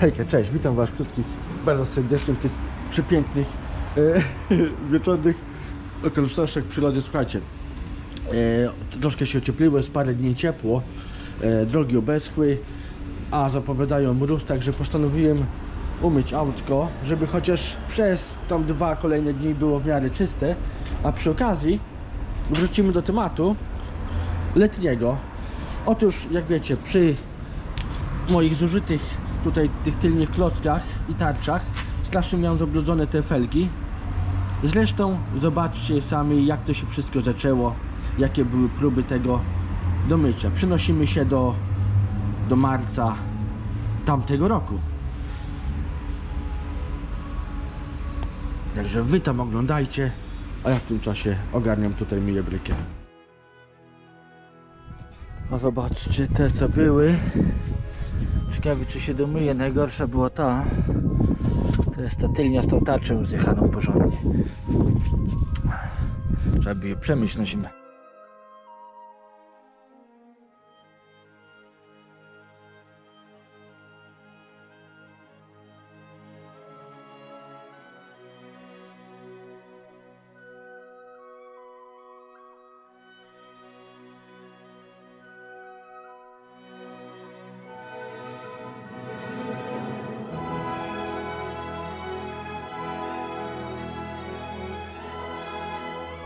Hejka, cześć, witam Was wszystkich bardzo serdecznie w tych przepięknych e, wieczornych okolicznościach przyrody. Słuchajcie, e, troszkę się ociepliło, jest parę dni ciepło, e, drogi obeschły, a zapowiadają mróz, także postanowiłem umyć autko, żeby chociaż przez tam dwa kolejne dni było w miarę czyste, a przy okazji wrócimy do tematu letniego. Otóż, jak wiecie, przy moich zużytych tutaj tych tylnych klockach i tarczach. Strasznie miałem zabrudzone te felgi. Zresztą zobaczcie sami jak to się wszystko zaczęło jakie były próby tego do mycia. Przenosimy się do do marca tamtego roku. Także wy tam oglądajcie a ja w tym czasie ogarniam tutaj myję brykę no zobaczcie te co były Ciekawi czy się domyje. Najgorsza była ta. To jest ta tylnia z tą tarczą zjechaną porządnie. Trzeba by je przemyć na zimę.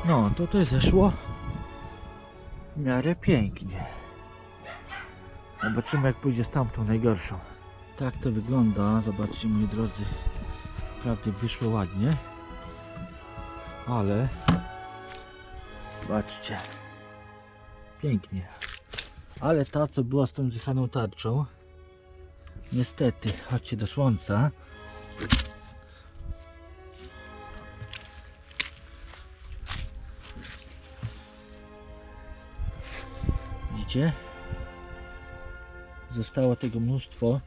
No, to to zeszło w miarę pięknie. Zobaczymy jak pójdzie z tamtą najgorszą. Tak to wygląda. Zobaczcie moi drodzy. Naprawdę wyszło ładnie. Ale zobaczcie. Pięknie. Ale ta co była z tą zjechaną tarczą. Niestety, chodźcie do słońca. Widzicie? Zostało tego mnóstwo.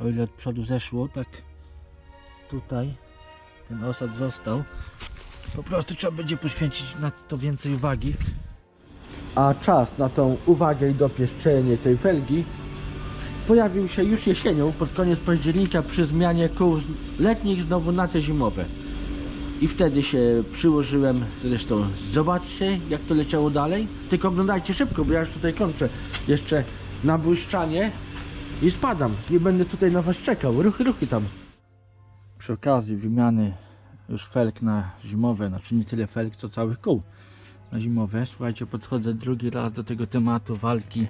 O ile od przodu zeszło, tak tutaj ten osad został. Po prostu trzeba będzie poświęcić na to więcej uwagi. A czas na tą uwagę i dopieszczenie tej felgi pojawił się już jesienią, pod koniec października przy zmianie kół letnich znowu na te zimowe. I wtedy się przyłożyłem, zresztą zobaczcie jak to leciało dalej. Tylko oglądajcie szybko, bo ja już tutaj kończę jeszcze na błyszczanie i spadam. Nie będę tutaj na was czekał. Ruchy, ruchy tam. Przy okazji wymiany już felg na zimowe, znaczy nie tyle felg, co całych kół na zimowe. Słuchajcie, podchodzę drugi raz do tego tematu walki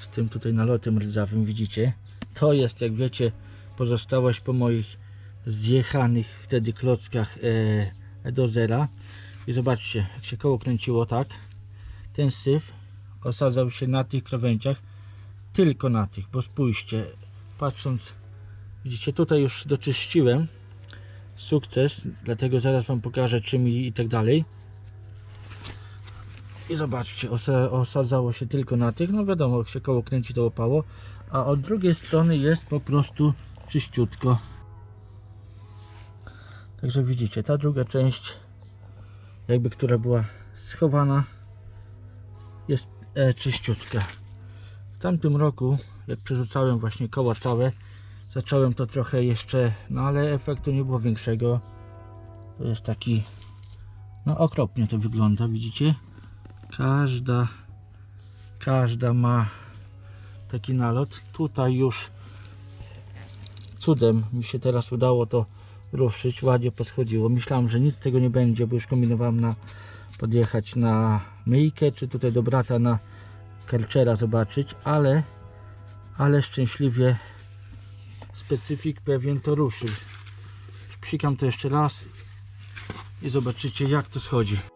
z tym tutaj nalotem rdzawym, widzicie? To jest, jak wiecie, pozostałość po moich zjechanych wtedy klockach e, do zera. I zobaczcie jak się koło kręciło tak? Ten syf osadzał się na tych krawędziach tylko na tych, bo spójrzcie patrząc widzicie tutaj już doczyściłem. Sukces, dlatego zaraz wam pokażę czym i, i tak dalej. I zobaczcie osa, osadzało się tylko na tych, no wiadomo jak się koło kręci to opało. A od drugiej strony jest po prostu czyściutko Także widzicie, ta druga część, jakby która była schowana, jest e, czyściutka. W tamtym roku, jak przerzucałem właśnie koła całe, zacząłem to trochę jeszcze, no ale efektu nie było większego. To jest taki, no okropnie to wygląda, widzicie? Każda, każda ma taki nalot. Tutaj już cudem mi się teraz udało to ruszyć, ładnie poschodziło. Myślałem, że nic z tego nie będzie, bo już kombinowałem na podjechać na myjkę, czy tutaj do brata na karczera zobaczyć, ale ale szczęśliwie specyfik pewien to ruszył. Psikam to jeszcze raz i zobaczycie jak to schodzi.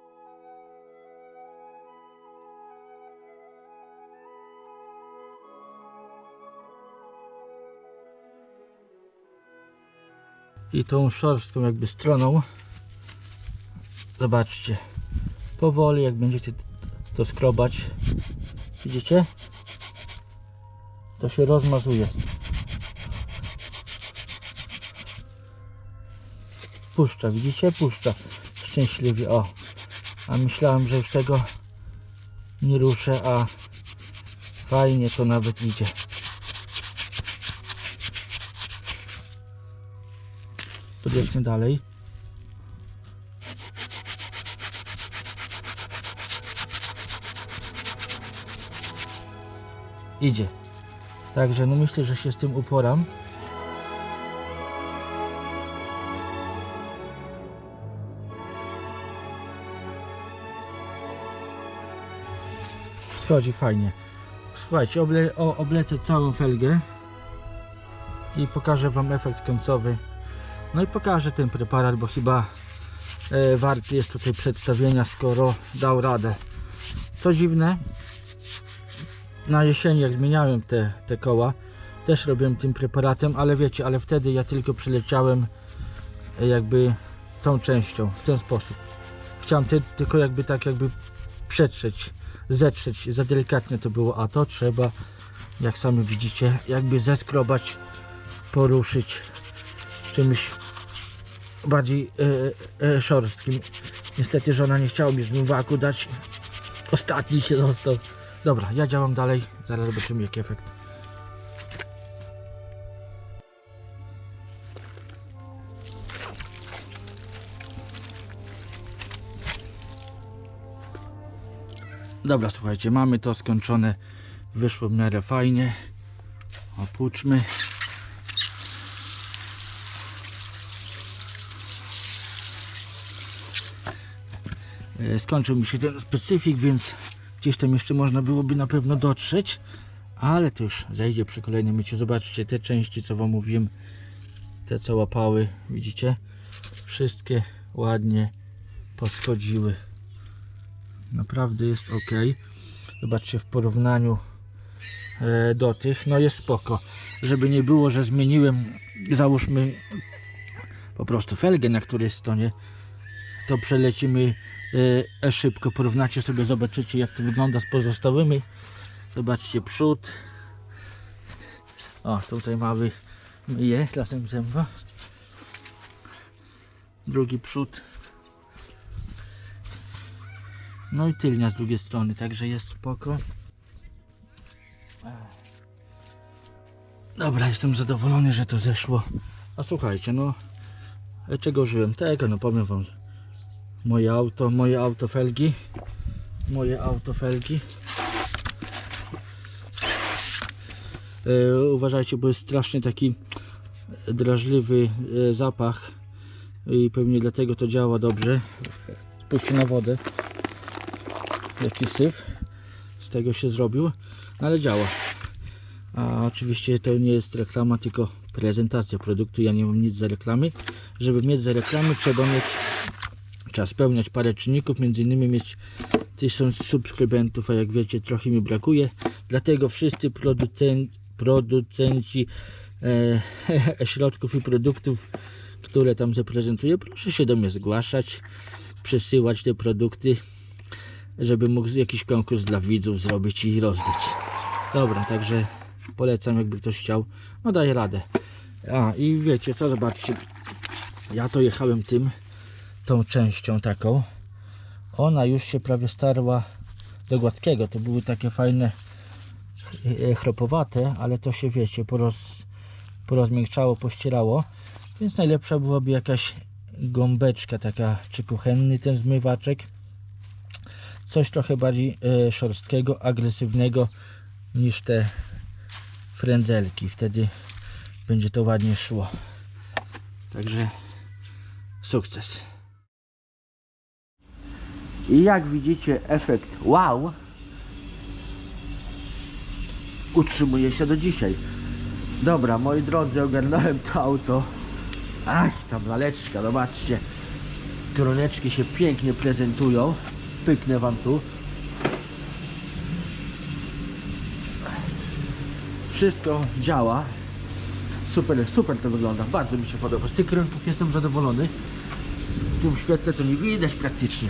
I tą szorstką jakby stroną. Zobaczcie. Powoli jak będziecie to skrobać. Widzicie? To się rozmazuje. Puszcza widzicie? Puszcza. Szczęśliwie. O. A myślałem że już tego nie ruszę a fajnie to nawet idzie Podjedźmy dalej. Idzie. Także no myślę, że się z tym uporam. Schodzi fajnie. Słuchajcie, oble, o, oblecę całą felgę i pokażę Wam efekt końcowy. No i pokażę ten preparat, bo chyba e, warty jest tutaj przedstawienia, skoro dał radę. Co dziwne, na jesieni jak zmieniałem te, te koła, też robiłem tym preparatem, ale wiecie, ale wtedy ja tylko przeleciałem e, jakby tą częścią, w ten sposób. Chciałem ty, tylko jakby tak jakby przetrzeć, zetrzeć, za delikatnie to było, a to trzeba, jak sami widzicie, jakby zeskrobać, poruszyć czymś bardziej e, e, szorstkim. Niestety żona nie chciała mi zmywaku dać. Ostatni się został. Dobra, ja działam dalej. Zaraz zobaczymy jaki efekt. Dobra, słuchajcie, mamy to skończone. Wyszło w miarę fajnie. Opuczmy. Skończył mi się ten specyfik, więc gdzieś tam jeszcze można byłoby na pewno dotrzeć. Ale to już zejdzie przy kolejnym myciu. Zobaczcie te części, co Wam mówiłem. Te, co łapały, widzicie? Wszystkie ładnie poschodziły. Naprawdę jest ok. Zobaczcie w porównaniu e, do tych, no jest spoko. Żeby nie było, że zmieniłem, załóżmy po prostu felgę na której stronie, to przelecimy e, szybko. Porównacie sobie, zobaczycie jak to wygląda z pozostałymi. Zobaczcie przód. O, tutaj mały myje klasem zęba. Drugi przód. No i tylnia z drugiej strony, także jest spoko. Dobra, jestem zadowolony, że to zeszło. A słuchajcie, no e, czego użyłem? Tego, no powiem wam. Moje auto, moje auto felgi. Moje auto felgi. E, uważajcie, bo jest strasznie taki drażliwy e, zapach i pewnie dlatego to działa dobrze. Spójrzcie na wodę. Jaki syf z tego się zrobił, no ale działa. A oczywiście to nie jest reklama, tylko prezentacja produktu. Ja nie mam nic za reklamy. Żeby mieć za reklamy trzeba mieć trzeba spełniać parę czynników, między innymi mieć 1000 subskrybentów, a jak wiecie trochę mi brakuje. Dlatego wszyscy producenci, producenci e, środków i produktów, które tam zaprezentuję, proszę się do mnie zgłaszać, przesyłać te produkty, żeby mógł jakiś konkurs dla widzów zrobić i rozdać. Dobra, także polecam jakby ktoś chciał, no daję radę. A i wiecie co, zobaczcie, ja to jechałem tym, tą częścią taką, ona już się prawie starła do gładkiego, to były takie fajne e, chropowate, ale to się wiecie, poroz, porozmiękczało, pościerało, więc najlepsza byłaby jakaś gąbeczka taka, czy kuchenny ten zmywaczek, coś trochę bardziej e, szorstkiego, agresywnego niż te frędzelki, wtedy będzie to ładnie szło. Także sukces. I jak widzicie efekt wow utrzymuje się do dzisiaj. Dobra, moi drodzy, ogarnąłem to auto. Ach, tam laleczka, zobaczcie. Kroneczki się pięknie prezentują. Pyknę wam tu. Wszystko działa. Super, super to wygląda. Bardzo mi się podoba. Z tych kierunków jestem zadowolony. W tym świetle to nie widać praktycznie.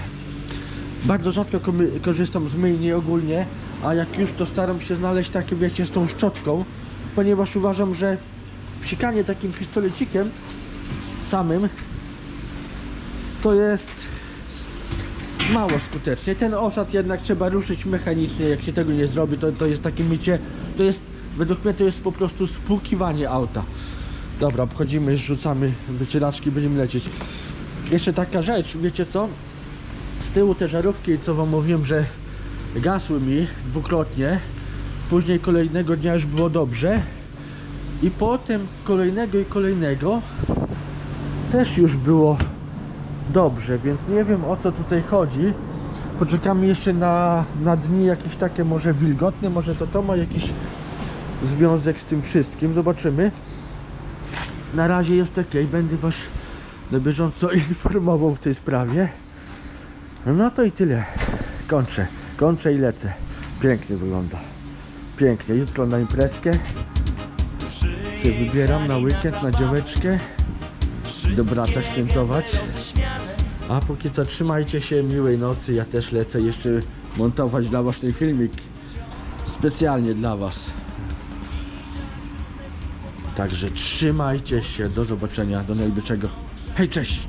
Bardzo rzadko korzystam z myjni ogólnie, a jak już to staram się znaleźć takie, wiecie, z tą szczotką, ponieważ uważam, że psikanie takim pistolecikiem samym to jest mało skutecznie. Ten osad jednak trzeba ruszyć mechanicznie, jak się tego nie zrobi, to, to jest takie mycie, to jest, według mnie to jest po prostu spłukiwanie auta. Dobra, obchodzimy, rzucamy wycieraczki, będziemy lecieć. Jeszcze taka rzecz, wiecie co? Z tyłu te żarówki, co wam mówiłem, że gasły mi dwukrotnie. Później kolejnego dnia już było dobrze. I potem kolejnego i kolejnego też już było dobrze, więc nie wiem o co tutaj chodzi. Poczekamy jeszcze na, na dni jakieś takie może wilgotne, może to to ma jakiś związek z tym wszystkim, zobaczymy. Na razie jest ok, będę was na bieżąco informował w tej sprawie. No to i tyle. Kończę, kończę i lecę. Pięknie wygląda. Pięknie, jutro na imprezkę się wybieram na weekend, na działeczkę do brata świętować. A póki co trzymajcie się, miłej nocy. Ja też lecę jeszcze montować dla was ten filmik. Specjalnie dla was. Także trzymajcie się, do zobaczenia, do najbliższego. Hej, cześć!